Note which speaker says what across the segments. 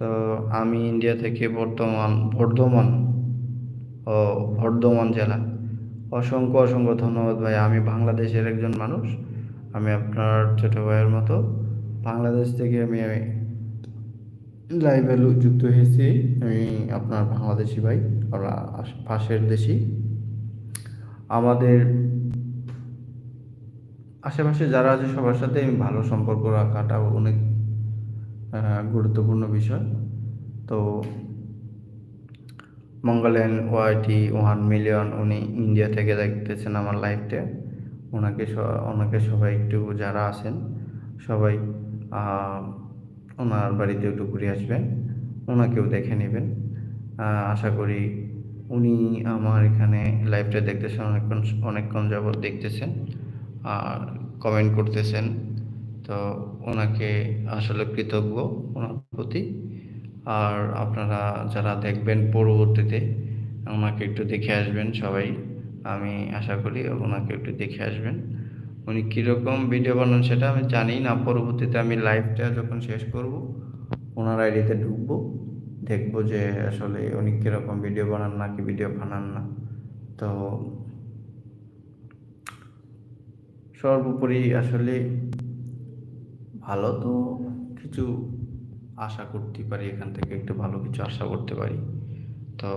Speaker 1: তো আমি ইন্ডিয়া থেকে বর্তমান বর্ধমান ও বর্ধমান জেলা। অসংখ্য অসংখ্য ধন্যবাদ ভাই। আমি বাংলাদেশের একজন মানুষ। আমি আপনার ছোট ভাইয়ের মতো। বাংলাদেশ থেকে আমি লাইভে যুক্ত হয়েছি। আমি আপনার বাংলাদেশি ভাই। আমরা পাশের দেশি। আমাদের আশেপাশে যারা আছে সবার সাথে আমি ভালো সম্পর্ক রাখাটা অনেক গুরুত্বপূর্ণ বিষয়। তো মঙ্গলেন ওয়াইটি ওয়ান মিলিয়ন উনি ইন্ডিয়া থেকে দেখতেছেন আমার লাইফটা ওনাকে ওনাকে সবাই একটু যারা আছেন, সবাই ওনার বাড়িতে একটু ঘুরে আসবেন, ওনাকেও দেখে নেবেন। আশা করি উনি আমার এখানে লাইভটা দেখতেছেন, অনেকক্ষণ অনেকক্ষণ যাবৎ দেখতেছেন, আর কমেন্ট করতেছেন। তো ওনাকে আসলে কৃতজ্ঞ ওনার প্রতি। আর আপনারা যারা দেখবেন পরবর্তীতে, ওনাকে একটু দেখে আসবেন সবাই। আমি আশা করি ওনাকে একটু দেখে আসবেন। উনি কীরকম ভিডিও বানান সেটা আমি জানি না। পরবর্তীতে আমি লাইভটা যখন শেষ করব, ওনার আইডিতে ঢুকবো। দেখব যে আসলে উনি কীরকম ভিডিও বানান না কি ভিডিও বানান না। তো সর্বোপরি আসলে ভালো তো কিছু আশা করতে পারি, এখান থেকে একটু ভালো কিছু আশা করতে পারি। তো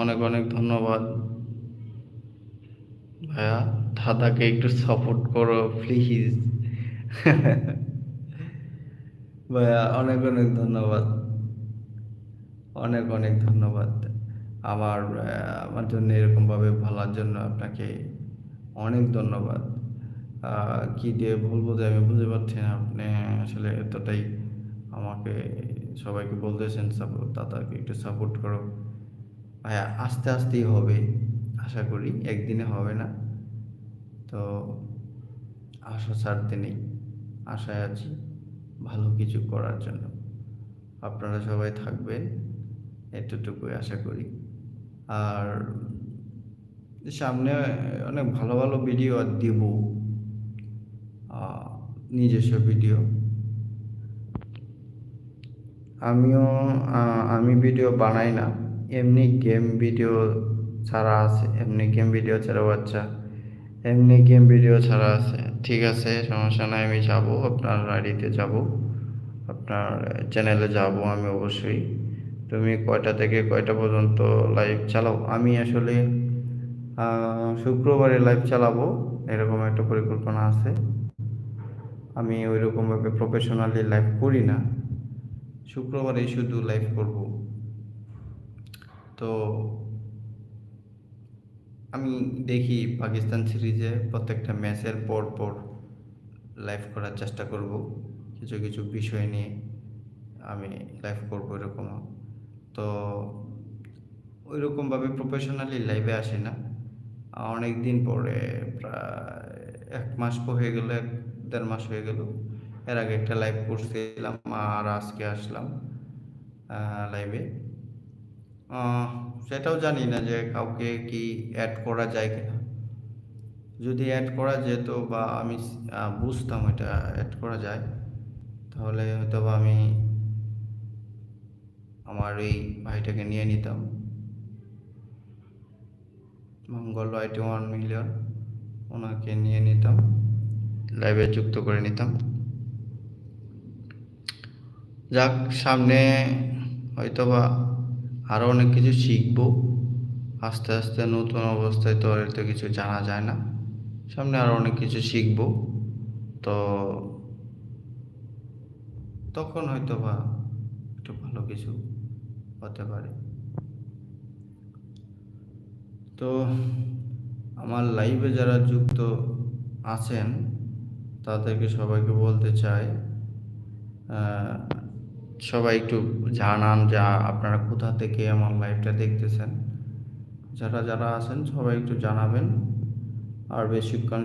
Speaker 1: অনেক অনেক ধন্যবাদ। ভাইয়া দাদাকে একটু সাপোর্ট করো প্লিজ ভাইয়া, অনেক অনেক ধন্যবাদ। অনেক অনেক ধন্যবাদ। আমার আমার জন্য এরকমভাবে ভালার জন্য আপনাকে অনেক ধন্যবাদ। কি দিয়ে বলব যে আমি বুঝতে পারছি না, আপনি আসলে এতটাই আমাকে সবাইকে বলতেছেন সাপোর্ট দাদাকে একটু সাপোর্ট করো। ভাইয়া, আস্তে আস্তেই হবে, আশা করি। একদিনে হবে না। তো আশা ছাড়তে নেই। আশায় আছি ভালো কিছু করার জন্য। আপনারা সবাই থাকবেন, এতটুকুই আশা করি। আর সামনে অনেক ভালো ভালো ভিডিও দিব নিজস্ব ভিডিও আমিও আমি ভিডিও বানাই না। এমনি গেম ভিডিও ছাড়া আছে। এমনি গেম ভিডিও ছাড়াও আচ্ছা। এমনি গেম ভিডিও ছাড়া আছে। ঠিক আছে, সমস্যা নাই, আমি যাব, আপনার আইডিতে যাব, আপনার চ্যানেলে যাব আমি অবশ্যই। তুমি কয়টা থেকে কয়টা পর্যন্ত লাইভ চালাও? আমি আসলে শুক্রবারে লাইভ চালাবো, এরকম একটা পরিকল্পনা আছে। আমি ওই রকমভাবে প্রফেশনালি লাইভ করি না। শুক্রবারে শুধু লাইভ করব। তো আমি দেখি পাকিস্তান সিরিজে প্রত্যেকটা ম্যাচের পর পর লাইভ করার চেষ্টা করব। কিছু কিছু বিষয় নিয়ে আমি লাইভ করব এরকম। তো ওই রকমভাবে প্রফেশনালি লাইভে আসি না। অনেক দিন পরে প্রায় এক মাস হয়ে গেল, এক দেড় মাস হয়ে গেল। এর আগে একটা লাইভ করছিলাম আর আজকে আসলাম লাইভে সেটাও জানি না যে কাউকে কি অ্যাড করা যায় কিনা। যদি অ্যাড করা যেত বা আমি বুঝতাম এটা অ্যাড করা যায়, তাহলে হয়তো বা আমি আমার এই ভাইটাকে নিয়ে নিতাম। মঙ্গল আইটি ওয়ান মিলিয়ন ওনাকে নিয়ে নিতাম লাইভে যুক্ত করে নিতাম। যাক, সামনে হয়তোবা আরও অনেক কিছু শিখব। আস্তে আস্তে নতুন অবস্থায় তো আর এত কিছু জানা যায় না। সামনে আরও অনেক কিছু শিখব। তো তখন হয়তো বা একটু ভালো কিছু হতে পারে। তো আমার লাইভে যারা যুক্ত আছেন, তাদেরকে সবাইকে বলতে চাই সবাই একটু জানান যা আপনারা কোথা থেকে আমার লাইভটা দেখতেছেন। যারা যারা আছেন সবাই একটু জানাবেন। আর বেশিক্ষণ